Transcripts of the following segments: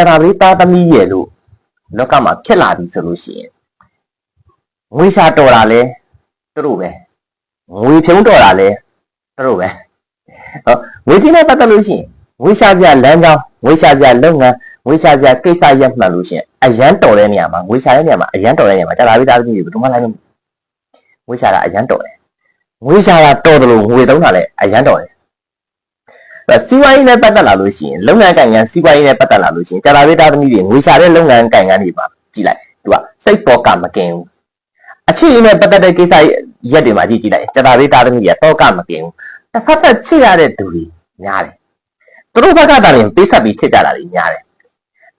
ကျတာလေးသားသမီးရဲ့လို့လောကမှာဖြစ်လာပြီဆိုလို့ရှိရင်ငွေရှာတော်တာလဲသူတို့ပဲငွေဖြုံးတော်တာလဲသူတို့ပဲဟောငွေချင်းနဲ့ပတ်သက်လို့ရှိရင်ငွေရှာစရာလမ်းကြောင်းငွေရှာစရာလုပ်ငန်းငွေရှာစရာကိစ္စရပ်မှန်လို့ရှိရင်အရန်တော်တဲ့နေရာမှာငွေရှာတဲ့နေရာမှာအရန်တော်တဲ့နေရာမှာကျတာလေးသားသမီးတွေဘယ်သူမှလိုက်မငွေရှာတာအရန်တော်တယ်ငွေရှာတာတော်တယ်လို့ငွေသုံးတာလဲအရန်တော်တယ်အဲ စီးပွားရေးနဲ့ပတ်သက်လာလို့ရှိရင်လုပ်ငန်းကိုင်ငန်းစီးပွားရေးနဲ့ပတ်သက်လာလို့ရှိရင်ကြာလာပေးသားသမီးတွေငွေရှာတဲ့လုပ်ငန်းကိုင်ငန်းတွေပါကြည့်လိုက်သူကစိတ်ပေါ်ကမကင်ဘူးအချစ်ရင်းနဲ့ပတ်သက်တဲ့ကိစ္စရက်တွေမှာကြည့်ကြည့်လိုက်ကြာလာပေးသားသမီးတွေတော့ကမကင်ဘူးတစ်ဖက်သက်ချစ်ရတဲ့သူတွေများတယ်သူတို့ဘက်ကတာရင်ပေးဆက်ပြီးချစ်ကြတာတွေများတယ်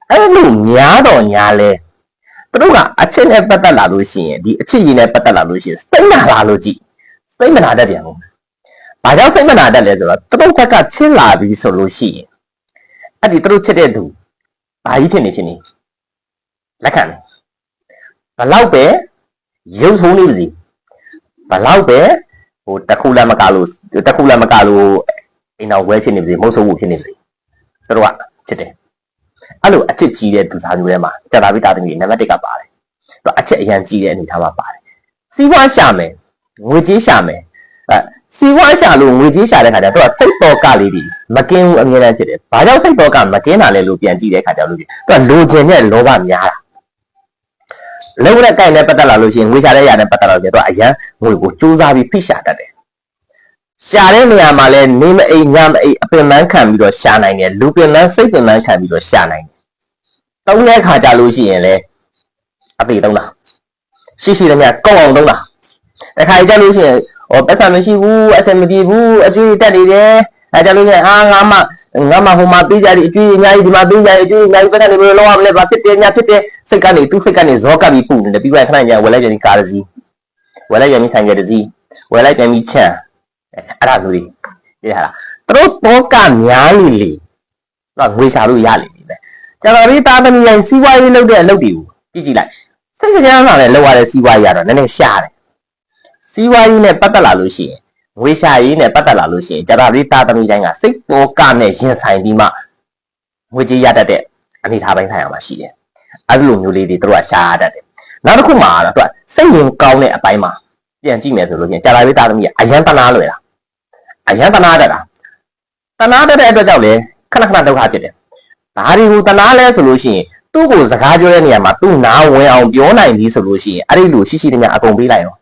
အဲ့လိုများတော့များလဲသူတို့ကအချစ်နဲ့ပတ်သက်လာလို့ရှိရင်ဒီအချစ်ရင်းနဲ့ပတ်သက်လာလို့ရှိရင်စိတ်နာလာလို့ကြည့်စိတ်မနာတတ်ပြန်ဘူး။ ဘာကြောင့်စိတ်မနာတတ်လဲဆိုတော့သူတို့ဘက်ကချစ်လာပြီဆိုလို့ရှိရင်အဲ့ဒီသူတို့ချစ်တဲ့သူဘာကြီးဖြစ်နေဖြစ်နေလက်ခံတယ်။ဘလောက်ပဲရုပ်ဆုံးနေပါစေ။ဘလောက်ပဲဟိုတစ်ခုလည်းမကလို့တစ်ခုလည်းမကလို့အိမ်တော်ဝဲဖြစ်နေပါစေမဟုတ်ဆိုးဘူးဖြစ်နေပါစေ။သူတို့ကချစ်တယ်။အဲ့လိုအချစ်ကြီးတဲ့သူစားမျိုးထဲမှာကြာတာပိတာသမီးနံပါတ်1ကပါတယ်။သူကအချစ်အရန်ကြီးတဲ့အနေထားမှာပါတယ်။စီးပွားရှာမယ်ငွေကြေးရှာမယ်အဲ စီဝါရှာလို့ငွေကြေးရှာတဲ့ခါကျတော့သူကစိတ်တော်ကလေးတွေမကင်းဘူးအမြဲတမ်းဖြစ်တယ်။ဘာကြောင့်စိတ်တော်ကမကင်းတာလဲလို့ပြန်ကြည့်တဲ့ခါကျတော့လို့သူကလိုချင်တဲ့လောဘများတာ။လုံးဝနဲ့ကြိုင်နဲ့ပတ်သက်လာလို့ရှိရင်ငွေရှာတဲ့ຢာနဲ့ပတ်သက်လာလို့ကျတော့အရန်ငွေကိုစူးစမ်းပြီးဖိရှာတတ်တယ်။ရှာတဲ့နေရာမှာလဲနေမအိမ်ညမအိမ်အပင်ပန်းခံပြီးတော့ရှာနိုင်တယ်။လူပင်ပန်းစိတ်ပင်ပန်းခံပြီးတော့ရှာနိုင်တယ်။တုံးတဲ့ခါကျလို့ရှိရင်လဲအပေတုံးတာရှိရှိတည်းများကောက်အောင်တုံးတာ။တခါကြလို့ရှိရင် ဟောပတ်စံမရှိဘူးအဆင်မပြေဘူးအကျွေးတက်နေတယ်အဲကြလို့ချင်းအာငါမငါမဟိုမှာပေးကြတယ်အကျွေးအများကြီးဒီမှာပေးကြတယ်အကျွေးအများကြီးပတ်စံနေဘယ်လိုလုပ်ရမလဲဘာဖြစ်တယ်ညာဖြစ်တယ်စိတ်ကနေသူ့စိတ်ကနေဇောကပ်ပြီးပူနေတယ်ပြီးတော့ခဏကြာဝယ်လိုက်ပြန်ပြီးကားတစ်စီးဝယ်လိုက်ပြန်ပြီးဆိုင်ကယ်တစ်စီးဝယ်လိုက်ပြန်ပြီးချမ်းအဲ့ဒါမျိုးတွေပြရတာသူတို့တော့ကများလေလေတော့ငွေရှာလို့ရလေလေပဲကျန်တော်လေးသားသမီးရင်စီးပွားရေးလုပ်တဲ့အလုပ်တွေကိုကြည့်ကြည့်လိုက်စိတ်ချမ်းသာနဲ့လုပ်ရတဲ့စီးပွားရေးကတော့နည်းနည်းရှားတယ် စီးပွားရေးနဲ့ပတ်သက်လာလို့ရှိရင်ငွေရှာရေးနဲ့ပတ်သက်လာလို့ရှိရင်ဂျာတာလေးတာသမီတိုင်းကစိတ်ပေါ်ကနဲ့ရင်ဆိုင်ပြီးမှငွေကြေးရတတ်တဲ့အနေထားပိုင်းဆိုင်ရာမှာရှိတယ်။အဲဒီလိုမျိုးလေးတွေသူတို့ကရှာရတတ်တယ်။နောက်တစ်ခုမှာတော့သူကစိတ်ရင်ကောင်းတဲ့အပိုင်းမှာပြန်ကြည့်မယ်ဆိုလို့ရှိရင်ဂျာတာလေးတာသမီကအယံတနာလွယ်တာ။အယံတနာတတ်တာ။တနာတတ်တဲ့အတွက်ကြောင့်လေခဏခဏဒုက္ခဖြစ်တယ်။ဒါတွေကိုတနာလဲဆိုလို့ရှိရင်သူ့ကိုစကားပြောတဲ့နေရာမှာသူ့နားဝင်အောင်ပြောနိုင်ပြီဆိုလို့ရှိရင်အဲ့ဒီလိုရှိရှိတည်းများအကုန်ပေးလိုက်ရော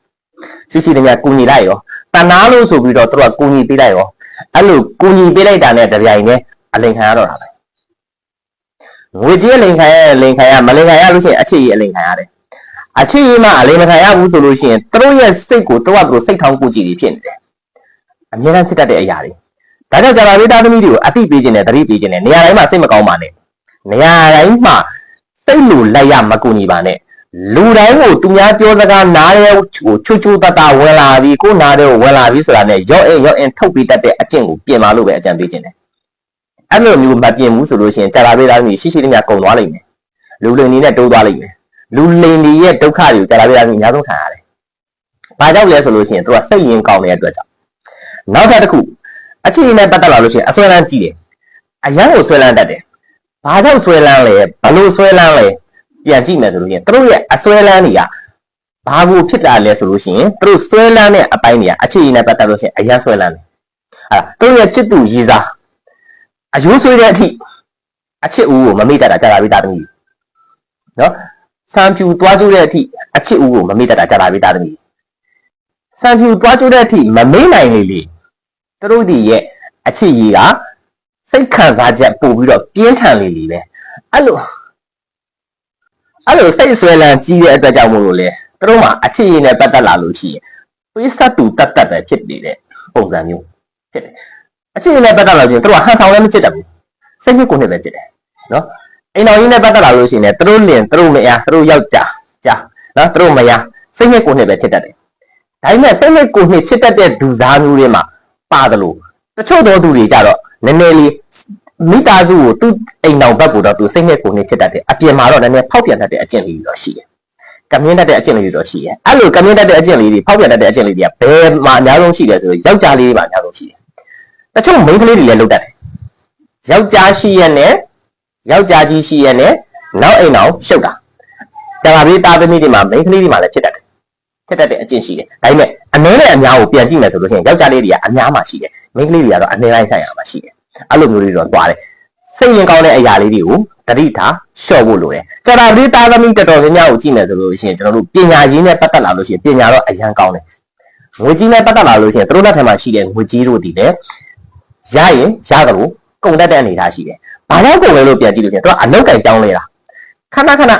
ရှိရှိတည်းများကူညီလိုက်ရောတနာလို့ဆိုပြီးတော့သူတို့ကကူညီပေးလိုက်ရောအဲ့လိုကူညီပေးလိုက်တာနဲ့တပြိုင်နက်အလိန်ခံရတော့တာပဲငွေကြေးအလိန်ခံရအလိန်ခံရမလိန်ခံရလို့ရှိရင်အချစ်ကြီးအလိန်ခံရတယ်အချစ်ကြီးမှအလိန်မခံရဘူးဆိုလို့ရှိရင်သူတို့ရဲ့စိတ်ကိုသူကသူတို့စိတ်ထောင်းကူကြည့်ပြီးဖြစ်နေတယ်အများအားဖြစ်တတ်တဲ့အရာတွေဒါကြောင့်ဂျာလာလေးသားသမီးတွေကိုအတိပေးခြင်းနဲ့တတိပေးခြင်းနဲ့နေရာတိုင်းမှာစိတ်မကောင်းပါနဲ့နေရာတိုင်းမှာစိတ်လိုလိုက်ရမကူညီပါနဲ့ လူတိုင်းကိုသူများပြောစကားနားရဲကိုချွတ်ချွတ်တတဝင်လာပြီးကိုနားတဲ့ကိုဝင်လာပြီးဆိုတာနဲ့ရော့အင်ရော့အင်ထုတ်ပြီးတတ်တဲ့အကျင့်ကိုပြင်ပါလို့ပဲအကြံပေးခြင်းတယ်။အဲ့လိုမျိုးမပြင်ဘူးဆိုလို့ရှိရင်ကြာလာပေးသားမျိုးရှိရှိလေးများကုန်သွားလိမ့်မယ်။လူလိန်နေနဲ့တိုးသွားလိမ့်မယ်။လူလိန်တွေရဲ့ဒုက္ခတွေကိုကြာလာပေးသားမျိုးအများဆုံးခံရတယ်။ဘာကြောင့်လဲဆိုလို့ရှိရင်သူကစိတ်ရင်းကောင်းတဲ့အတွက်ကြောင့်နောက်ထပ်တစ်ခုအချင်းနဲ့ပတ်သက်လာလို့ရှိရင်အစွဲလန်းကြည့်တယ်။အရန်ကိုဆွဲလန်းတတ်တယ်။ဘာကြောင့်ဆွဲလန်းလဲဘလို့ဆွဲလန်းလဲ ပြန်ကြည့်မယ်ဆိုလို့ရှိရင်သူတို့ရဲ့အစွဲလန်းတွေကဘာကိုဖြစ်တာလဲဆိုလို့ရှိရင်သူတို့စွဲလန်းတဲ့အပိုင်းတွေကအခြေအနေနဲ့ပတ်သက်လို့ရှိရင်အရင်စွဲလန်းတယ်။အဲ့ဒါသူတို့ရဲ့ချစ်သူရေးစားအယိုးဆွဲတဲ့အထိအချစ်ဦးကိုမမေ့တတ်တာကြာလာပြီးသားသမီး။နော်စံဖြူတွားကျိုးတဲ့အထိအချစ်ဦးကိုမမေ့တတ်တာကြာလာပြီးသားသမီး။စံဖြူတွားကျိုးတဲ့အထိမမေ့နိုင်လေလေသူတို့ဒီရဲ့အချစ်ကြီးကစိတ်ခံစားချက်ပို့ပြီးတော့ပြင်းထန်လေလေပဲ။အဲ့လို အဲ့လိုစိတ်ဆွဲလန်းကြီးတဲ့အတွက်ကြောင့်မို့လို့လေသူတို့မှာအခြေအနေနဲ့ပတ်သက်လာလို့ရှိရင်ပေးဆက်တူတတ်တတ်ပဲဖြစ်နေတဲ့ပုံစံမျိုးဖြစ်တယ်အခြေအနေနဲ့ပတ်သက်လာလို့ရှိရင်သူတို့ကဟန်ဆောင်လည်းမချစ်တတ်ဘူးစိတ်ညစ်ကိုယ်နဲ့ပဲချစ်တယ်နော်အိမ်တော်ကြီးနဲ့ပတ်သက်လာလို့ရှိရင်လည်းသူတို့လင်သူတို့မယားသူတို့ယောက်ျားကြားနော်သူတို့မယားစိတ်ညစ်ကိုယ်နဲ့ပဲချစ်တတ်တယ်ဒါပေမဲ့စိတ်ညစ်ကိုယ်နဲ့ချစ်တတ်တဲ့ဒူစားမျိုးတွေမှာပါတယ်လို့တချို့သောသူတွေကြတော့နည်းနည်းလေး မိသားစုကိုသူ့အိမ်တော်ဘက်ကိုတော့သူစိတ်နဲ့ကိုယ်နဲ့ချစ်တတ်တယ်အပြင်မှာတော့နည်းနည်းဖောက်ပြန်တတ်တဲ့အကျင့်လေးတွေတော့ရှိတယ်ကမြင့်တတ်တဲ့အကျင့်လေးတွေတော့ရှိတယ်အဲ့လိုကမြင့်တတ်တဲ့အကျင့်လေးတွေဖောက်ပြန်တတ်တဲ့အကျင့်လေးတွေကဘယ်မှာအများဆုံးရှိတယ်ဆိုတော့ယောက်ျားလေးတွေမှာအများဆုံးရှိတယ်တချို့မိန်းကလေးတွေလည်းလုပ်တတ်တယ်ယောက်ျားရှိရက်နဲ့ယောက်ျားကြီးရှိရနဲ့နောက်အိမ်အောင်ရှုပ်တာကြာလာပြီးသားသမီးတွေမှာမိန်းကလေးတွေမှာလည်းဖြစ်တတ်တယ်ဖြစ်တတ်တဲ့အကျင့်ရှိတယ်ဒါပေမဲ့အနည်းနဲ့အများကိုပြန်ကြည့်မယ်ဆိုလို့ရှိရင်ယောက်ျားလေးတွေကအများမှရှိတယ်မိန်းကလေးတွေကတော့အနည်းတိုင်းဆိုင်ရာမှာရှိတယ် အဲ့လိုမျိုးတွေတော့သွားတယ်စိတ်ရင်ကောင်းတဲ့အရာလေးတွေကိုတတိထားလျှော့ဖို့လိုတယ်ကြာလာပြီးသားသမီးတော်တော်များများကိုကြည့်မယ်ဆိုလို့ရှိရင်ကျွန်တော်တို့ပညာရင်းနဲ့ပတ်သက်လာလို့ရှိရင်ပညာတော့အရန်ကောင်းတယ်ငွေကြီးနဲ့ပတ်သက်လာလို့ရှိရင်သူတို့လက်ထက်မှာရှိတဲ့ငွေကြီးတို့ဒီလည်းရရင်ရတယ်လို့ကုန်တတ်တဲ့အနေအထားရှိတယ်။ဘာလို့ကုန်လဲလို့ပြန်ကြည့်လို့ရှိရင်သူကအလုတ်ကင်ကြောင်းလဲတာခဏခဏ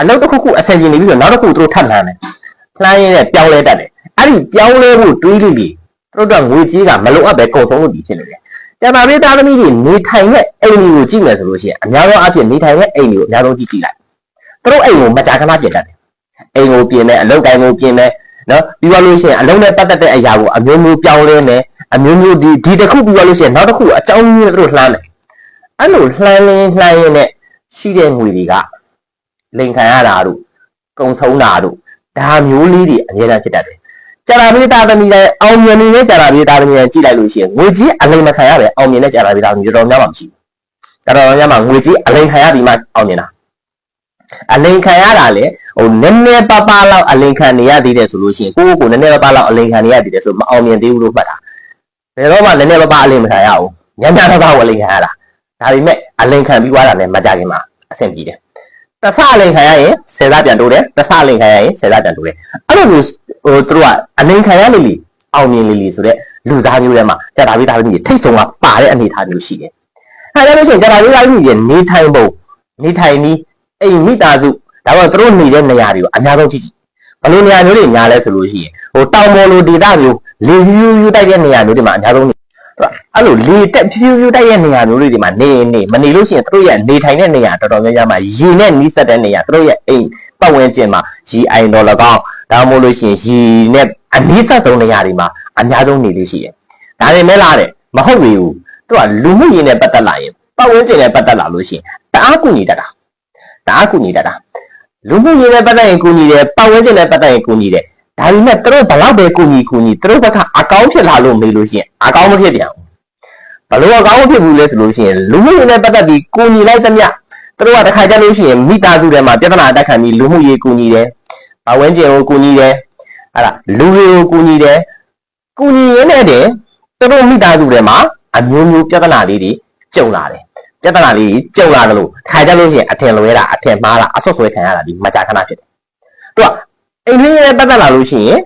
အလုတ်တစ်ခုခုအဆင်ပြေနေပြီးတော့နောက်တစ်ခုသူတို့ထပ်လှမ်းတယ်။လှမ်းရင်းနဲ့ပြောင်းလဲတတ်တယ်။အဲ့ဒီပြောင်းလဲဖို့တွေးလိပြီသူတို့ကငွေကြီးကမလိုအပ်ပဲကုန်ဆုံးလို့ဒီဖြစ်နေတယ်။ ကျန်ပါပေးသားသမီးတွေနေထိုင်တဲ့အိမ်တွေကိုကြည့်မယ်ဆိုလို့ရှိရင်အများဆုံးအဖြစ်နေထိုင်တဲ့အိမ်တွေကိုအများဆုံးကြည့်ကြည့်လိုက်။သူတို့အိမ်ကိုမကြာခဏပြင်တတ်တယ်။အိမ်ကိုပြင်တယ်အလုတ်ကင်ကိုပြင်တယ်နော်ပြီးသွားလို့ရှိရင်အလုံးနဲ့ပတ်သက်တဲ့အရာကိုအမျိုးမျိုးပြောင်းလဲမယ်အမျိုးမျိုးဒီဒီတစ်ခုပြီးသွားလို့ရှိရင်နောက်တစ်ခုအကြောင်းကြီးနဲ့သူတို့လှမ်းတယ်အဲ့လိုလှမ်းလင်းလှမ်းရင်းနဲ့ရှိတဲ့ငွေတွေကလိန်ခံရတာတို့ကုံဆုံးတာတို့ဒါမျိုးလေးတွေအများအားဖြစ်တတ်တယ် ကြာလာပြီးသားသမီးလည်းအောင်မြင်နေတဲ့ကြာလာပြီးသားသမီးလည်းကြည့်လိုက်လို့ရှိရင်ငွေကြီးအလိန်မခံရပဲအောင်မြင်တဲ့ကြာလာပြီးသားသမီးတော်တော်များမှမရှိဘူးတော်တော်များမှငွေကြီးအလိန်ခံရပြီးမှအောင်မြင်တာအလိန်ခံရတာလေဟိုနည်းနည်းပါးပါးလောက်အလိန်ခံနေရသေးတယ်ဆိုလို့ရှိရင်ကိုယ့်ကိုယ်ကိုနည်းနည်းပါးပါးလောက်အလိန်ခံနေရသေးတယ်ဆိုမအောင်မြင်သေးဘူးလို့မှတ်တာဘယ်တော့မှနည်းနည်းပါးပါးအလိန်မခံရဘူးညံ့ညံ့ပါးပါးအလိန်ခံရတာဒါပေမဲ့အလိန်ခံပြီးွားတာလည်းမကြခင်မှာအဆင်ပြေတယ် တဆအလိန်ခံရရင်ဆယ်သားပြန်တိုးတယ်တဆအလိန်ခံရရင်ဆယ်သားပြန်တိုးတယ်အဲ့လိုမျိုးဟိုသူတို့ကအလိန်ခံရလိလိအောင်မြင်လိလိဆိုတဲ့လူစားမျိုးထဲမှာကြာတာပြီးသားပြီးထိတ်ဆုံးကပါတဲ့အနေအထားမျိုးရှိတယ်အဲဒါလို့ရှိရင်ကြာတာပြီးသားပြီးနေထိုင်ပုံနေထိုင်ပြီးအိမ်မိသားစုဒါပေမဲ့သူတို့နေတဲ့နေရာတွေကိုအများဆုံးကြည့်ကြည့်ဘယ်လိုနေရာမျိုးတွေများလဲဆိုလို့ရှိရင်ဟိုတောင်ပေါ်လိုဒေသမျိုးလေပြူးပြူးတိုက်တဲ့နေရာမျိုးတွေမှာအများဆုံးနေ အဲ့လိုလေတက်ဖြူးဖြူးတိုက်တဲ့နေရာမျိုးတွေမှာနေနေမနေလို့ရှိရင်သူတို့ရဲ့နေထိုင်တဲ့နေရာတော်တော်များများမှာရေနဲ့နီးစပ်တဲ့နေရာသူတို့ရဲ့အိမ်ပတ်ဝန်းကျင်မှာရေအိုင်တော်၎င်းဒါမှမဟုတ်လို့ရှိရင်ရေနဲ့အနီးစပ်ဆုံးနေရာတွေမှာအများဆုံးနေလို့ရှိတယ်ဒါတွေမဲ့လားတဲ့မဟုတ်ဘူးသူကလူမှုရေးနဲ့ပတ်သက်လာရင်ပတ်ဝန်းကျင်နဲ့ပတ်သက်လာလို့ရှိရင်တအားကူညီတတ်တာတအားကူညီတတ်တာလူမှုရေးနဲ့ပတ်သက်ရင်ကူညီတယ်ပတ်ဝန်းကျင်နဲ့ပတ်သက်ရင်ကူညီတယ်ဒါပေမဲ့သူတို့ဘလောက်ပဲကူညီကူညီသူတို့ဘက်ကအကောင်းဖြစ်လာလို့မေးလို့ရှိရင်အကောင်းမဖြစ်ပြန်ဘူး ဘလို့အကောင်းမဖြစ်ဘူးလဲဆိုလို့ရှိရင်လူမှုရေးနဲ့ပတ်သက်ပြီးကူညီလိုက်သမျှသူတို့ကတစ်ခါကြလို့ရှိရင်မိသားစုထဲမှာပြဿနာတက်ခံပြီးလူမှုရေးကူညီတယ်ပတ်ဝန်းကျင်ကိုကူညီတယ်အဲ့ဒါလူတွေကိုကူညီတယ်ကူညီရင်းနဲ့တည်းသူတို့မိသားစုထဲမှာအမျိုးမျိုးပြဿနာလေးတွေကြုံလာတယ်ပြဿနာလေးကြုံလာတယ်လို့ခါကြလို့ရှိရင်အထင်လွဲတာအထင်မှားတာအဆွတ်ဆွဲခံရတာဒီမကြာခဏဖြစ်တယ်။သူကအိမ်လေးနဲ့ပတ်သက်လာလို့ရှိရင်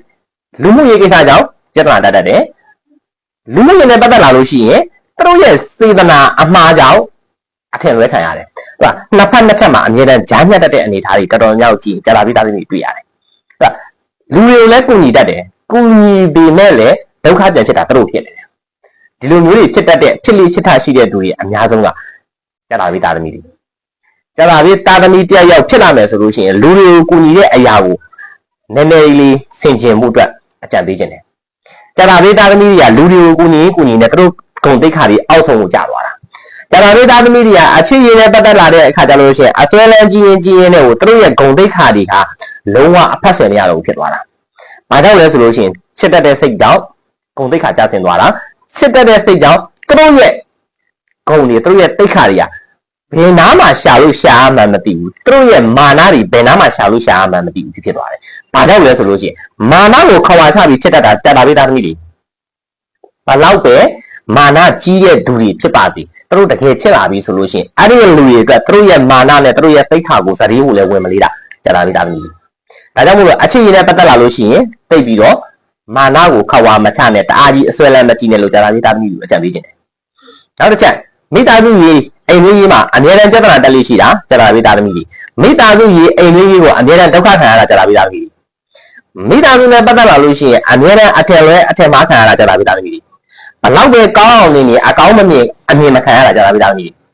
လူမှုရေးကိစ္စကြောင့်ပြဿနာတက်တတ်တယ်။လူမှုရေးနဲ့ပတ်သက်လာလို့ရှိရင် သူတို့ရဲ့စေတနာအမှားကြောင့်အထင်လွဲခံရတယ်။သူကနှစ်ဖက်နှစ်ချက်မှာအမြဲတမ်းကြားညက်တတ်တဲ့အနေအထားတွေတော်တော်များများကြည့်ကြာလာပြီးသားသမီးတွေ့ရတယ်။သူကလူတွေကိုလည်းကူညီတတ်တယ်။ကူညီပေမဲ့လည်းဒုက္ခပြန်ဖြစ်တာသူတို့ဖြစ်နေတယ်။ဒီလိုမျိုးတွေဖြစ်တတ်တဲ့ဖြစ်လေဖြစ်ထရှိတဲ့သူတွေအများဆုံးကကျလာပြီသားသမီးတွေကျလာပြီသားသမီးတယောက်ယောက်ဖြစ်လာမယ်ဆိုလို့ရှိရင်လူတွေကိုကူညီတဲ့အရာကိုနည်းနည်းလေးဆင်ခြင်မှုအတွက်အကြံပေးခြင်းတယ်ကျလာပြီသားသမီးတွေကလူတွေကိုကူညီကူညီနေသူတို့ ဂုံတိတ်ခါတွေအောက်ဆုံးကိုကျသွားတာကျလာပြီသားသမီးတွေကအချစ်ရည်နဲ့ပတ်သက်လာတဲ့အခါကျလို့ရှိရင်အစွဲလန်းကြီးရင်ကြီးရင်တွေကိုသူတို့ရဲ့ဂုံတိတ်ခါတွေကလုံးဝအဖက်ဆယ်နေရတော့ဖြစ်သွားတာ။ဘာကြောင့်လဲဆိုလို့ရှိရင်ချစ်တတ်တဲ့စိတ်ကြောင့်ဂုံတိတ်ခါကျဆင်းသွားတာချစ်တတ်တဲ့စိတ်ကြောင့်သူတို့ရဲ့ဂုံတွေသူတို့ရဲ့တိတ်ခါတွေကဘယ်နားမှာရှာလို့ရှာမှန်းမသိဘူးသူတို့ရဲ့မာနတွေဘယ်နားမှာရှာလို့ရှာမှန်းမသိဘူးဖြစ်သွားတယ်။ဘာကြောင့်လဲဆိုလို့ရှိရင်မာနကိုခွာဝါချပြီးချစ်တတ်တာကြာတာပေးသားသမီးတွေဘလောက်ပဲ မာနကြီးတဲ့သူတွေဖြစ်ပါသည်သူတို့တကယ်ချစ်လာပြီဆိုလို့ရှိရင်အဲ့ဒီလူတွေအတွက်သူတို့ရဲ့မာနနဲ့သူတို့ရဲ့သိက္ခာကိုသတိကိုလည်းဝင်မလေးတာကြာတာပေးသားသမီးတွေဒါကြောင့်မို့လို့အချစ်ရည်နဲ့ပတ်သက်လာလို့ရှိရင်သိပြီးတော့မာနကိုခွာဝါမချနဲ့တအားကြီးအစွဲလမ်းမကြည့်နဲ့လို့ကြာတာပေးသားသမီးတွေအကြံပေးခြင်းတယ်နောက်တစ်ချက်မိသားစုရေးအိမ်လေးရေးမှာအများအားပြဿနာတက်လို့ရှိတာကြာတာပေးသားသမီးတွေမိသားစုရေးအိမ်လေးရေးကိုအများအားဒုက္ခခံရတာကြာတာပေးသားသမီးတွေမိသားစုနဲ့ပတ်သက်လာလို့ရှိရင်အများအားအထက်လွဲအထက်မှားခံရတာကြာတာပေးသားသမီးတွေ ဘလောက်ပဲကောင်းအောင်နေနေအကောင်းမမြင်အမြင်မခံရတာကြာတာပေးသားသမီးတွေ